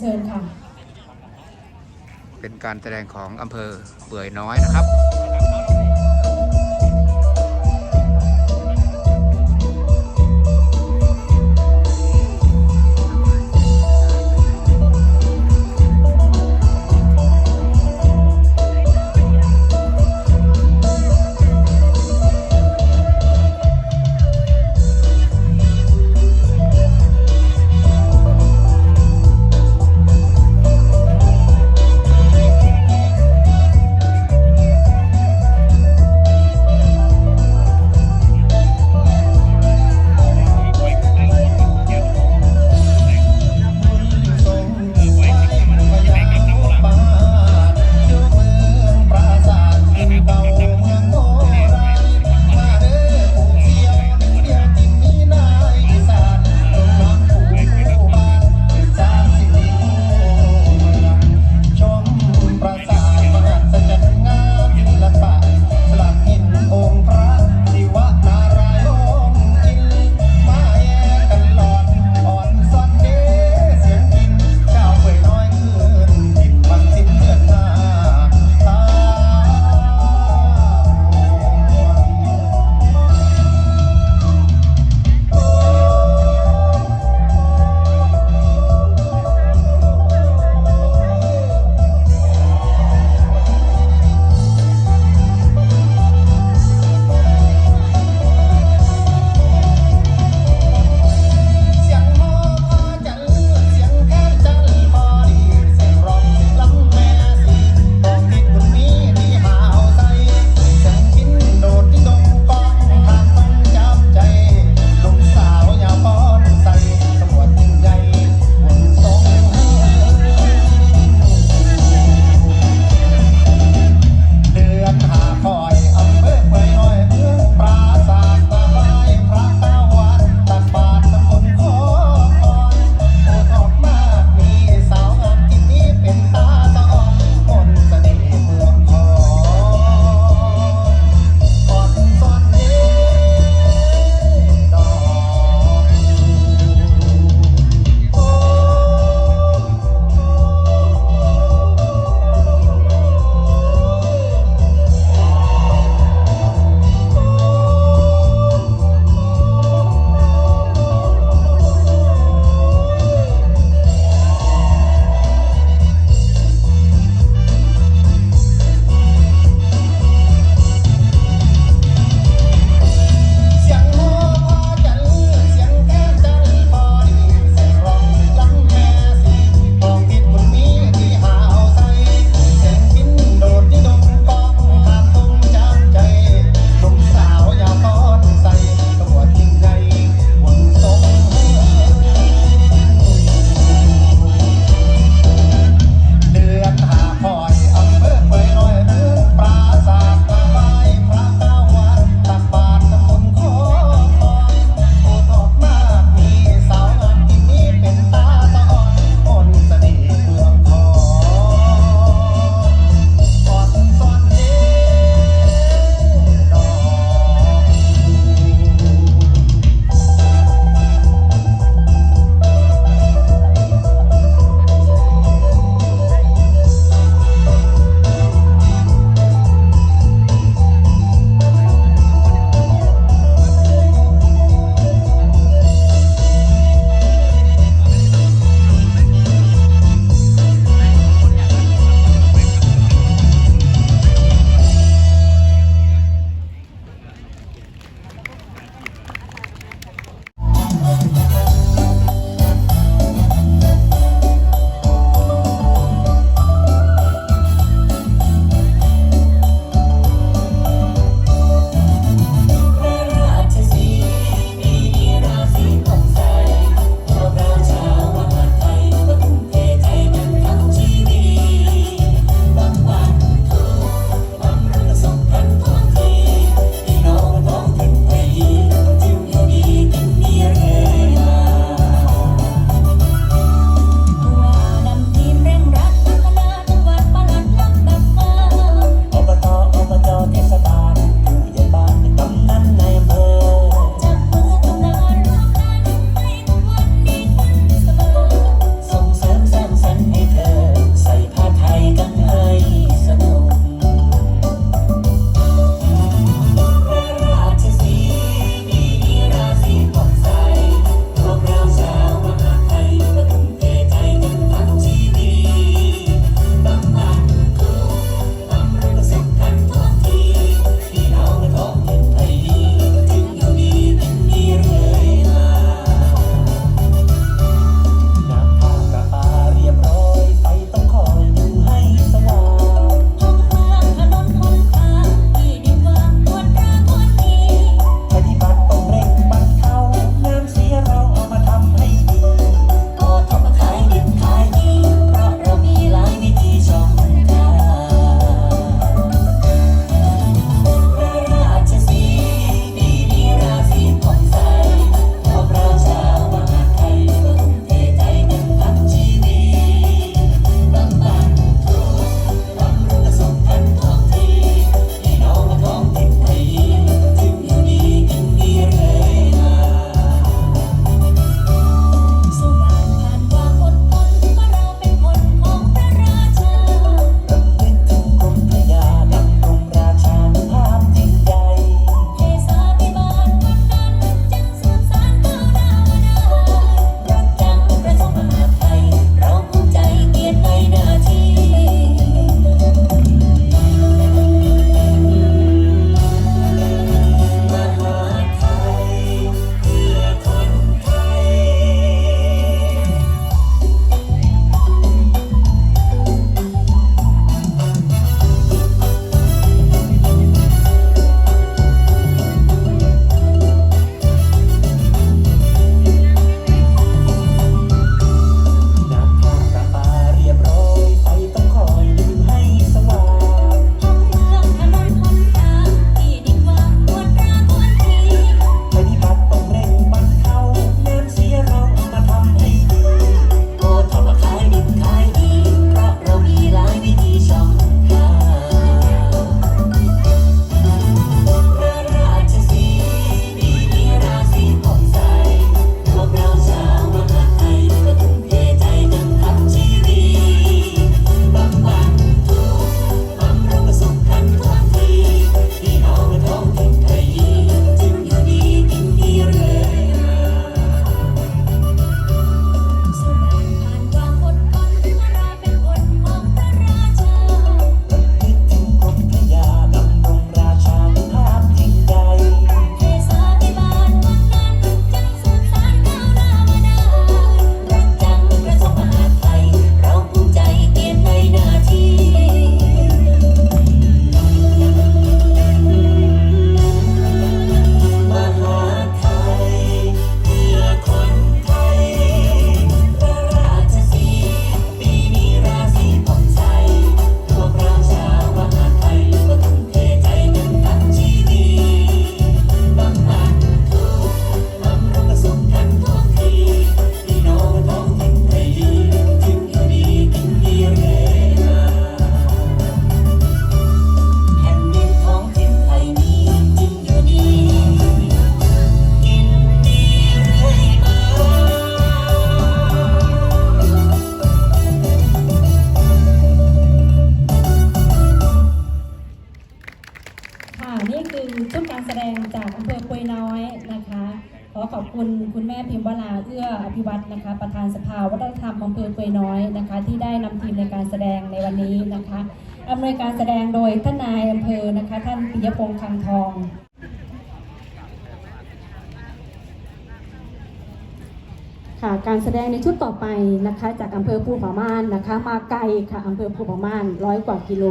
เชิญค่ะ เป็นการแสดงของอำเภอเปื่อยน้อยนะครับ คุณคุณแม่พิมพ์วราเอื้ออภิวัตนะคะ ประธานสภาวัฒนธรรมอำเภอเปือยน้อยนะคะ ที่ได้นำทีมในการแสดงในวันนี้นะคะอำนวยการแสดงโดยท่านนายอำเภอนะคะ ท่านปิยพงษ์คำทองค่ะการแสดงในชุดต่อไปนะคะ จากอำเภอภูผาม่านนะคะ มาไกลค่ะอำเภอภูผาม่านร้อยกว่ากิโล